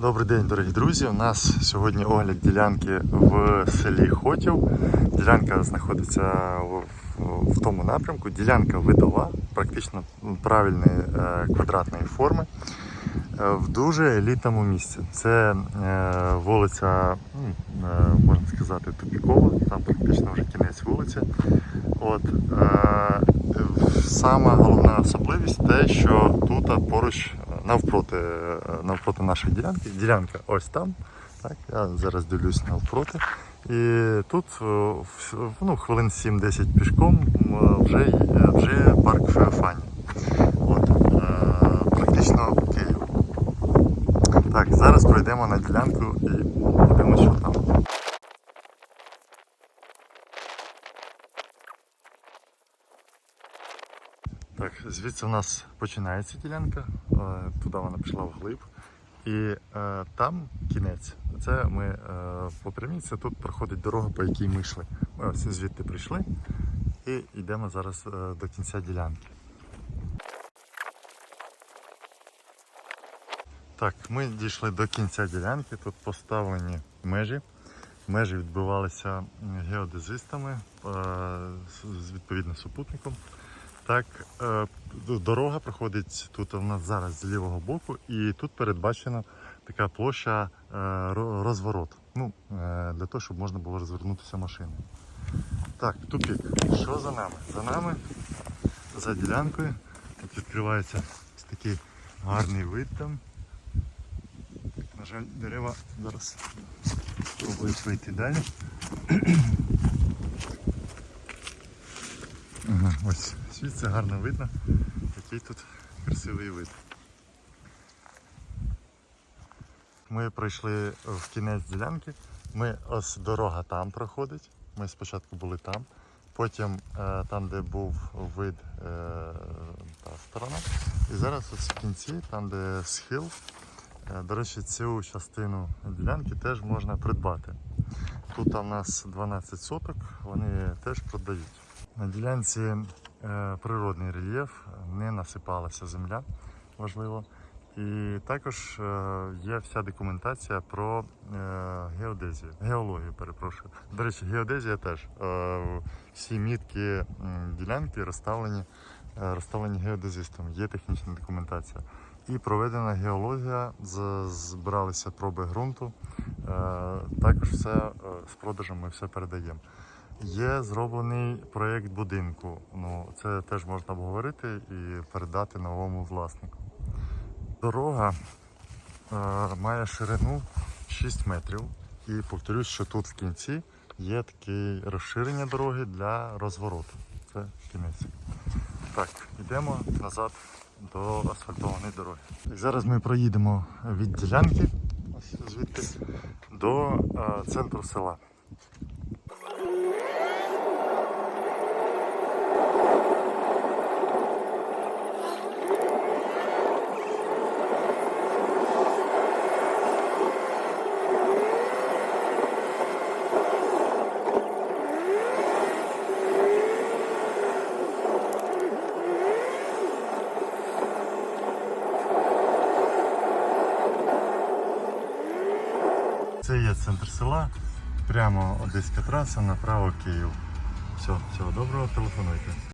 Добрий день, дорогі друзі. У нас сьогодні огляд ділянки в селі Хотів. Ділянка знаходиться в, в- тому напрямку. Ділянка видова, практично правильної е, квадратної форми. е, В дуже елітному місці. Це е, вулиця, е, можна сказати, тупікова, там практично вже кінець вулиці. От, сама головна особливість те, що тут поруч навпроти, е, навпроти нашої ділянки. Ділянка ось там. Так, я зараз дивлюсь навпроти. І тут е, ну, хвилин 7-10 пішком вже, вже парк Феофані. От, е, практично Київ. Так, зараз пройдемо на ділянку і подивимося, що там. Так, звідси у нас починається ділянка, е, туди вона пішла вглиб. І е, там кінець. Це ми е, по прямій, це тут проходить дорога, по якій ми йшли. Ми ось звідти прийшли і йдемо зараз е, до кінця ділянки. Так, ми дійшли до кінця ділянки. Тут поставлені межі. Межі відбувалися геодезистами, е, з- відповідно супутником. Так, е, дорога проходить тут у нас зараз з лівого боку, і тут передбачена така площа е, розворот. Ну, е, для того, щоб можна було розвернутися машиною. Так, тупік. Що за нами? За нами, за ділянкою. Тут відкривається ось такий гарний вид там. На жаль, дерева зараз спробують вийти далі. Ага, ось звідси гарно видно, який тут красивий вид. Ми пройшли в кінець ділянки. Ми ось дорога там проходить. Ми спочатку були там, потім е, там, де був вид е, та сторона. І зараз ось в кінці, там, де схил. Е, До речі, цю частину ділянки теж можна придбати. Тут у нас 12 соток, вони теж продають. На ділянці природний рельєф, не насипалася земля, важливо. І також е, є вся документація про е, геодезію, геологію, перепрошую. До речі, геодезія теж. Е, всі мітки ділянки розставлені, е, розставлені геодезистом, є технічна документація. І проведена геологія, збиралися проби ґрунту. Е, також все е, з продажем ми все передаємо. Є зроблений проєкт будинку. Ну, це теж можна обговорити і передати новому власнику. Дорога е, має ширину 6 метрів. І повторюсь, що тут в кінці є таке розширення дороги для розвороту. Це кінець. Так, йдемо назад до асфальтованої дороги. Так, зараз ми проїдемо від ділянки ось звідти до е, центру села. Це є центр села, прямо Одеська траса, направо Київ. Все, всього доброго, телефонуйте.